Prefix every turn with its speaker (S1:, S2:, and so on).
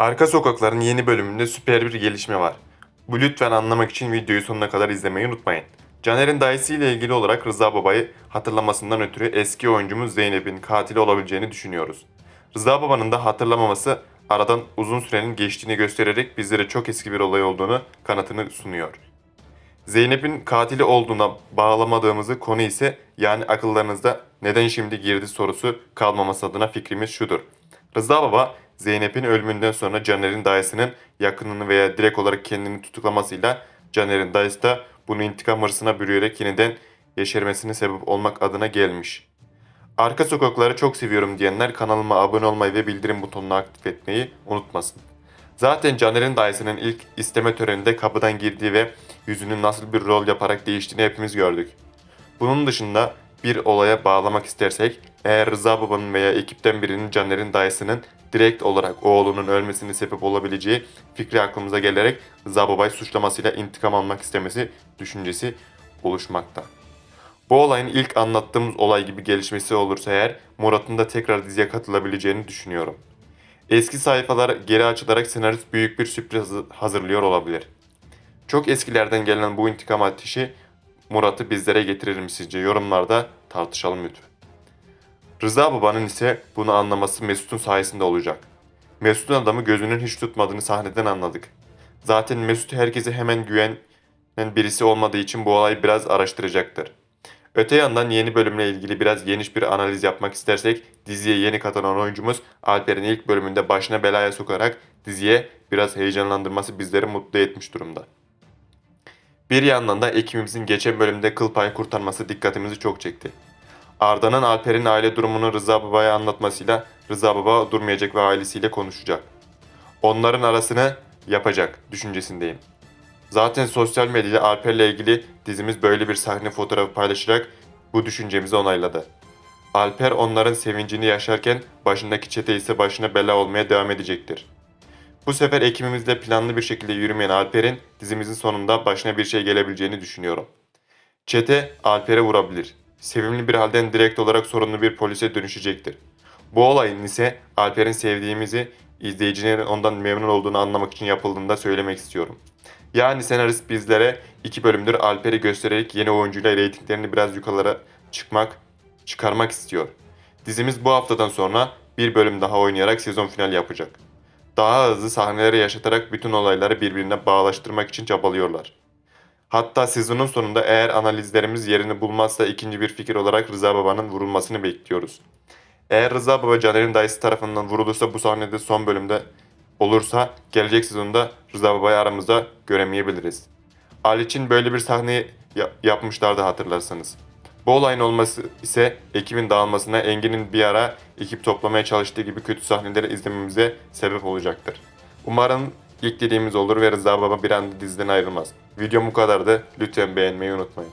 S1: Arka Sokakların yeni bölümünde süper bir gelişme var. Bu lütfen anlamak için videoyu sonuna kadar izlemeyi unutmayın. Caner'in dayısı ile ilgili olarak Rıza Baba'yı hatırlamasından ötürü eski oyuncumuz Zeynep'in katili olabileceğini düşünüyoruz. Rıza Baba'nın da hatırlamaması aradan uzun sürenin geçtiğini göstererek bizlere çok eski bir olay olduğunu kanıtını sunuyor. Zeynep'in katili olduğuna bağlamadığımızı konu ise yani akıllarınızda neden şimdi girdi sorusu kalmaması adına fikrimiz şudur. Rıza Baba Zeynep'in ölümünden sonra Caner'in dayısının yakınını veya direkt olarak kendini tutuklamasıyla Caner'in dayısı da bunu intikam hırsına bürüyerek yeniden yeşermesine sebep olmak adına gelmiş. Arka sokakları çok seviyorum diyenler kanalıma abone olmayı ve bildirim butonunu aktif etmeyi unutmasın. Zaten Caner'in dayısının ilk isteme töreninde kapıdan girdiği ve yüzünün nasıl bir rol yaparak değiştiğini hepimiz gördük. Bunun dışında bir olaya bağlamak istersek, eğer Rıza Baba'nın veya ekipten birinin Caner'in dayısının direkt olarak oğlunun ölmesine sebep olabileceği fikri aklımıza gelerek Rıza Baba'yı suçlamasıyla intikam almak istemesi düşüncesi oluşmakta. Bu olayın ilk anlattığımız olay gibi gelişmesi olursa eğer Murat'ın da tekrar diziye katılabileceğini düşünüyorum. Eski sayfalar geri açılarak senarist büyük bir sürpriz hazırlıyor olabilir. Çok eskilerden gelen bu intikam ateşi Murat'ı bizlere getirir mi sizce? Yorumlarda tartışalım lütfen. Rıza babanın ise bunu anlaması Mesut'un sayesinde olacak. Mesut'un adamı gözünün hiç tutmadığını sahneden anladık. Zaten Mesut herkese hemen güvenen birisi olmadığı için bu olayı biraz araştıracaktır. Öte yandan yeni bölümle ilgili biraz geniş bir analiz yapmak istersek diziye yeni katılan oyuncumuz Alper'in ilk bölümünde başına belaya sokarak diziye biraz heyecanlandırması bizleri mutlu etmiş durumda. Bir yandan da ekibimizin geçen bölümde kıl payı kurtarması dikkatimizi çok çekti. Arda'nın Alper'in aile durumunu Rıza Baba'ya anlatmasıyla Rıza Baba durmayacak ve ailesiyle konuşacak. Onların arasını yapacak düşüncesindeyim. Zaten sosyal medyada Alper'le ilgili dizimiz böyle bir sahne fotoğrafı paylaşarak bu düşüncemizi onayladı. Alper onların sevincini yaşarken başındaki çete ise başına bela olmaya devam edecektir. Bu sefer ekibimizle planlı bir şekilde yürümeyen Alper'in dizimizin sonunda başına bir şey gelebileceğini düşünüyorum. Çete Alper'e vurabilir. Sevimli bir halden direkt olarak sorunlu bir polise dönüşecektir. Bu olayın ise Alper'in sevdiğimizi izleyicilerin ondan memnun olduğunu anlamak için yapıldığını da söylemek istiyorum. Yani senarist bizlere iki bölümdür Alper'i göstererek yeni oyuncuyla reytinglerini biraz yukarılara çıkmak, çıkarmak istiyor. Dizimiz bu haftadan sonra bir bölüm daha oynayarak sezon finali yapacak. Daha hızlı sahneleri yaşatarak bütün olayları birbirine bağlaştırmak için çabalıyorlar. Hatta sezonun sonunda eğer analizlerimiz yerini bulmazsa ikinci bir fikir olarak Rıza Baba'nın vurulmasını bekliyoruz. Eğer Rıza Baba Caner'in dayısı tarafından vurulursa bu sahnede son bölümde olursa gelecek sezonda Rıza Baba'yı aramızda göremeyebiliriz. Ali için böyle bir sahne ya- yapmışlardı hatırlarsanız. Bu olayın olması ise ekibin dağılmasına Engin'in bir ara ekip toplamaya çalıştığı gibi kötü sahneleri izlememize sebep olacaktır. Umarım ilk dediğimiz olur ve Rıza Baba bir anda diziden ayrılmaz. Videom bu kadardı. Lütfen beğenmeyi unutmayın.